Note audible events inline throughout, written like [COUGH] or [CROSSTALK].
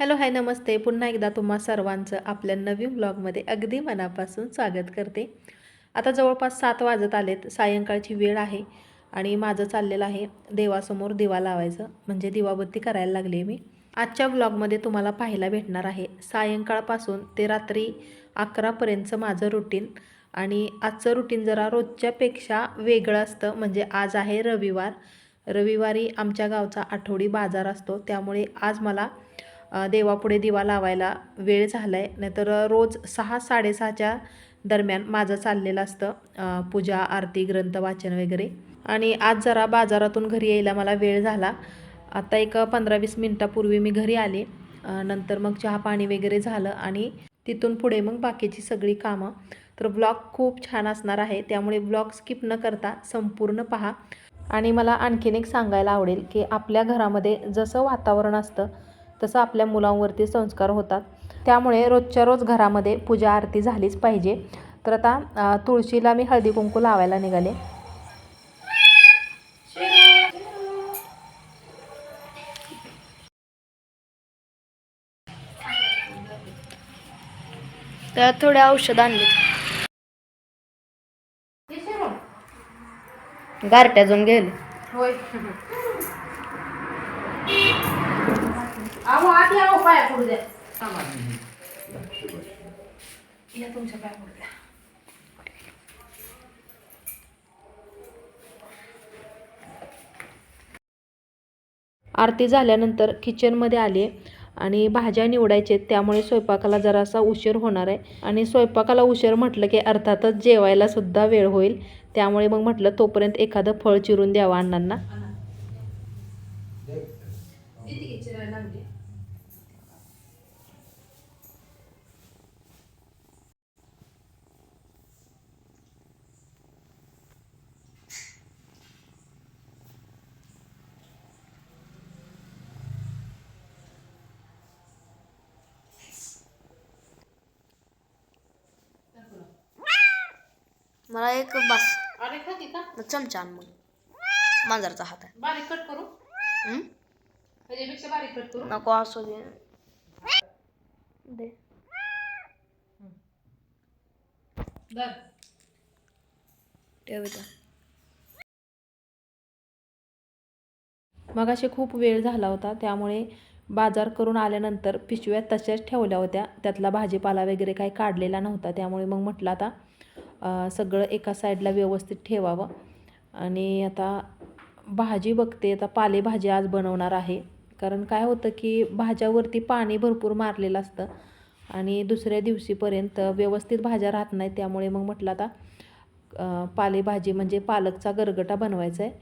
Hello hi नमस्ते. पुन्हा एकदा तुम्हा सर्वांचं आपल्या नवीन ब्लॉगमध्ये अगदी मनापासून स्वागत करते. आता जवळपास सात वाजत आलेत सायंकाळची वेळ आहे आणि माझं चाललेलं आहे देवासमोर दिवा लावायचं म्हणजे दिवाबत्ती करायला लागली मी. आजच्या ब्लॉगमध्ये तुम्हाला पाहायला भेटणार आहे सायंकाळपासून ते रात्री अकरापर्यंतचं माझं रुटीन आणि आजचं रुटीन जरा रोजच्यापेक्षा वेगळं असतं म्हणजे आज आहे रविवार. रविवारी आमच्या गावचा आठवडी बाजार असतो त्यामुळे आज मला देवापुढे दिवा लावायला वेळ झाला आहे नाहीतर रोज सहा साडेसहाच्या दरम्यान माझं चाललेलं असतं पूजा आरती ग्रंथ वाचन वगैरे. आणि आज जरा बाजारातून घरी यायला मला वेळ झाला. आता एक पंधरा वीस मिनटापूर्वी मी घरी आले. नंतर मग चहा पाणी वगैरे झालं आणि तिथून पुढे मग बाकीची सगळी कामं. तर ब्लॉग खूप छान असणार आहे. त्यामुळे ब्लॉग स्किप न करता संपूर्ण पहा. आणि मला आणखीन एक सांगायला आवडेल की आपल्या घरामध्ये जसं वातावरण असतं तसं आपल्या मुलांवरती संस्कार होतात. त्यामुळे रोजच्या रोज घरामध्ये पूजा आरती झालीच पाहिजे. तर आता तुळशीला मी हळदी कुंकू लावायला निघाले. त्यात थोडे औषध आणले. गारट्या जाऊन गेले होय. अहो अहो पाया पडू द्या. या तुमच्या पाया पडू द्या. आरती झाल्यानंतर किचनमध्ये आले आणि भाज्या निवडायचे त्यामुळे स्वयंपाकाला जरासा उशीर होणार आहे. आणि स्वयंपाकाला उशीर म्हटलं की अर्थातच जेवायला सुद्धा वेळ होईल. त्यामुळे मग म्हटलं तोपर्यंत एखादं फळ चिरून द्यावं अण्णांना. मला एक बस. अरे खाती का? चमचा मग. मांजरचा हात आहे. बारीक कट करू? त्याच्यापेक्षा बारीक कट करू. नको असू दे. दे. दर ठेव इथं. मगाशी खूप वेळ झाला होता त्यामुळे बाजार करून आल्यानंतर पिशव्या तशाच ठेवल्या होत्या. त्यातला भाजीपाला वगैरे काही काढलेला नव्हता त्यामुळे मग म्हटलं आता अं, सगळं एका साईडला व्यवस्थित ठेवावं. आणि आता भाजी बघते आता पालेभाजी आज बनवणार आहे. कारण काय होतं की भाज्यावरती पाणी भरपूर मारलेलं असतं आणि दुसऱ्या दिवशीपर्यंत व्यवस्थित भाज्या राहत नाही त्यामुळे मग म्हटलं आता पालेभाजी म्हणजे पालकचा गरगटा बनवायचा आहे.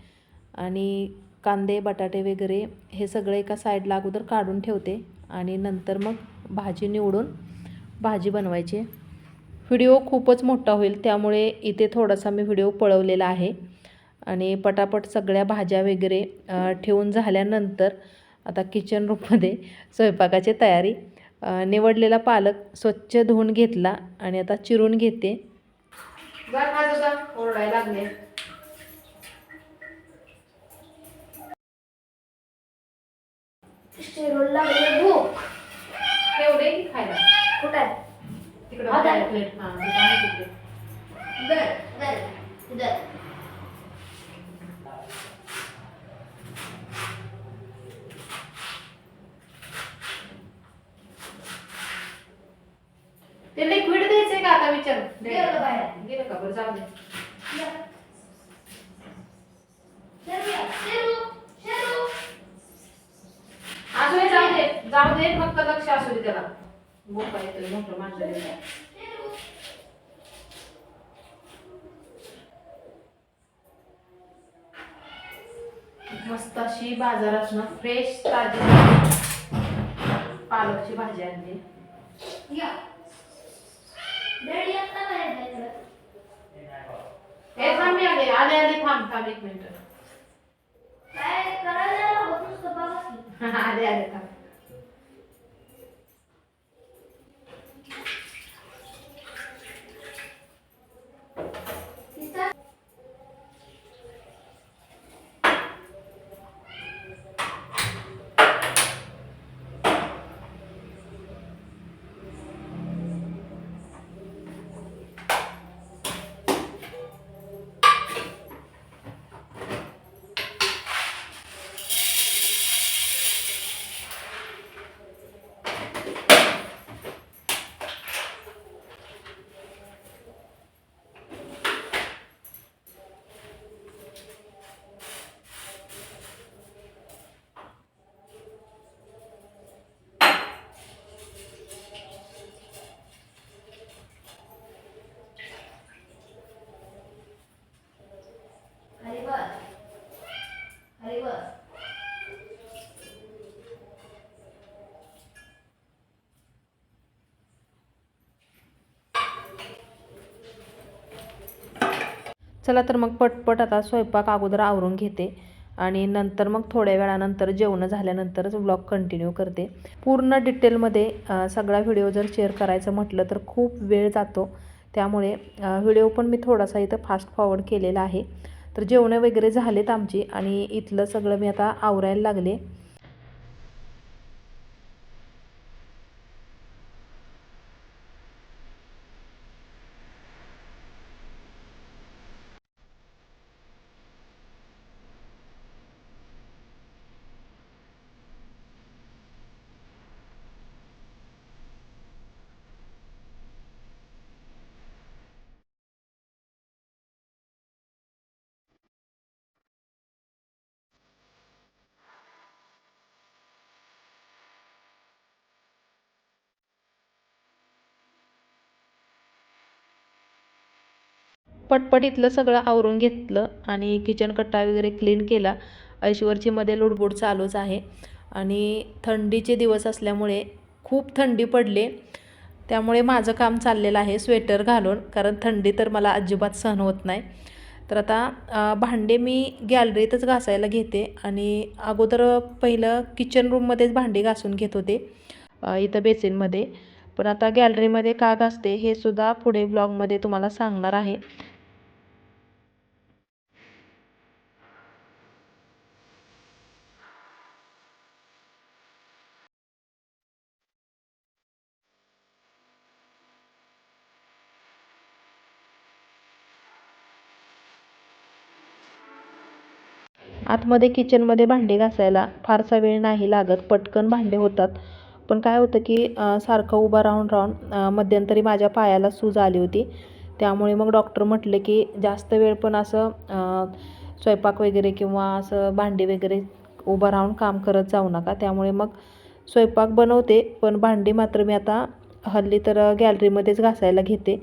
आणि कांदे बटाटे वगैरे हे सगळं एका साईडला अगोदर काढून ठेवते आणि नंतर मग भाजी निवडून भाजी बनवायची व्हिडिओ खूपच मोठा होईल त्यामुळे इथे थोडासा मी व्हिडिओ पळवलेला आहे. आणि पटापट सगळ्या भाज्या वगैरे ठेवून झाल्यानंतर आता किचन रूममध्ये स्वयंपाकाची तयारी. निवडलेला पालक स्वच्छ धुवून घेतला आणि आता चिरून घेते. ओरडायला लागले. स्टेरोल लागले भूक. एवढे की खायला? कुठे आहे? तिकडे आता? प्लेट हां तिकडे आहे तिकडे दर, दर, दर. ते लिक्विड द्यायचंय का आता विचार गेलं बाहेर. गेलं का बरं? जाऊ दे. दे जाऊ दे. जाऊ दे फक्त लक्ष असू दे त्याला. मोठा येतोय मोठं माणसं येतोय. मस्त अशी बाजारातनं फ्रेश ताजी पालकची भाजी आणली. या. डॅडी आता बाहेर जायचं. हे थांब आले आले आले थांब थांब एक मिनिट. [LAUGHS] आले आले थांब. चला तर मग पटपट आता स्वयंपाक अगोदर आवरून घेते. आणि नंतर मग थोड्या वेळानंतर जेवणं झाल्यानंतरच ब्लॉग कंटिन्यू करते. पूर्ण डिटेलमध्ये सगळा व्हिडिओ जर शेअर करायचं म्हटलं तर खूप वेळ जातो. त्यामुळे व्हिडिओ पण मी थोडासा इथं फास्ट फॉरवर्ड केलेला आहे. तर जेवणं वगैरे झालेत आमची आणि इथलं सगळं मी आता आवरायला लागले. पटपट इथलं सगळं आवरून घेतलं आणि किचन कट्टा वगैरे क्लीन केला. ऐश्वरची मध्ये लुडबुड चालूच आहे. आणि थंडीचे दिवस असल्यामुळे खूप थंडी पडले. त्यामुळे माझं काम चाललेलं आहे स्वेटर घालून कारण थंडी तर मला अजिबात सहन होत नाही. तर आता भांडे मी गॅलरीतच घासायला घेते आणि अगोदर पहिलं किचन रूममध्येच भांडे घासून घेत होते इथं बेसिनमध्ये पण आता गॅलरीमध्ये का घासते हे सुद्धा पुढे ब्लॉगमध्ये तुम्हाला सांगणार आहे. आतमध्ये किचनमध्ये भांडे घासायला फारसा वेळ नाही लागत पटकन भांडे होतात. पण काय होतं की सारखं उभं राहून राहून मध्यंतरी माझ्या पायाला सूज आली होती. त्यामुळे मग डॉक्टर म्हटले की जास्त वेळ पण असं स्वयंपाक वगैरे किंवा असं भांडी वगैरे उभं राहून काम करत जाऊ नका. त्यामुळे मग स्वयंपाक बनवते पण भांडी मात्र मी आता हल्ली तर गॅलरीमध्येच घासायला घेते.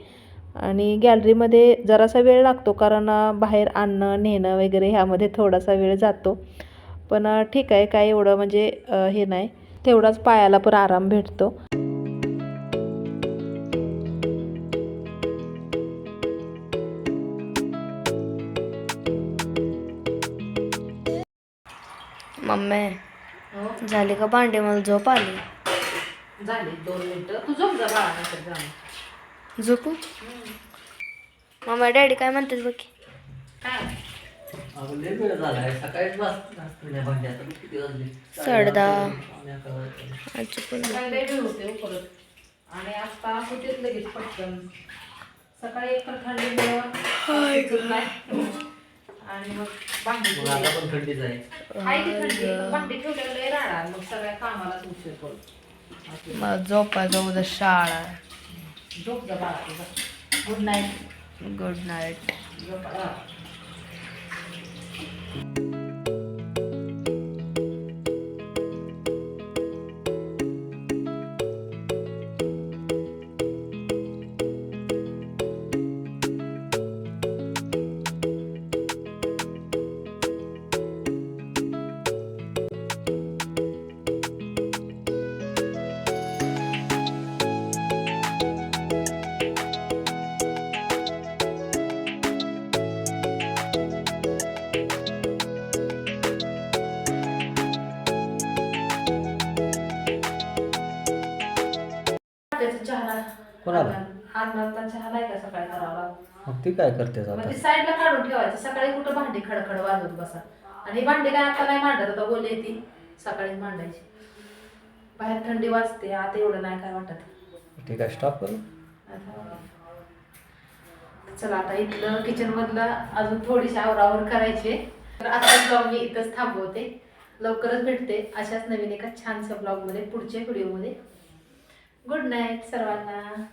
आणि गॅलरीमध्ये जरासा वेळ लागतो कारण बाहेर आणणं नेणं वगैरे ह्यामध्ये थोडासा वेळ जातो. पण ठीक आहे काय एवढं म्हणजे हे नाही. तेवढाच पायाला पण आराम भेटतो. मम्मी झाली का भांडे? मला झोप आली. झाले दोन मिनटं. तू झोप जा बाळा झोपू? मम्मा डॅडी काय म्हणतात बघ साडे दहा. आजची पण होते हो परत. आणि आता होतेच लगेच पटकन. सकाळी एक आणि मग भांडी मग आता पण थंडीच आहे आहे ती थंडी. पण भांडी ठेवल्यावर लय राडा. मग सगळ्या कामालाच उशीर पडतो. मला झोपायचं उद्या शाळा झोप गुड नाईट गुड नाईट कोणाला? चहा नाही का सकाळी करावा? मग ती काय करते मग आता ती साईडला काढून ठेवायचं. सकाळी कुठं भांडी खडखड वाजवत बसा. आणि ही भांडी काय आता नाही मांडत आता बोलली ती. सकाळीच मांडायची बाहेर थंडी वाजते आता एवढं नाही काय वाटत. ठीक आहे स्टॉप करू? चला आता इथलं किचन मधलं अजून थोडीशी आवरावर करायची तर आता ब्लॉग मी इथंच थांबवते. लवकरच भेटते अशाच नवीन एका छानशा ब्लॉगमध्ये पुढच्या व्हिडिओमध्ये. गुड नाईट सर्वांना.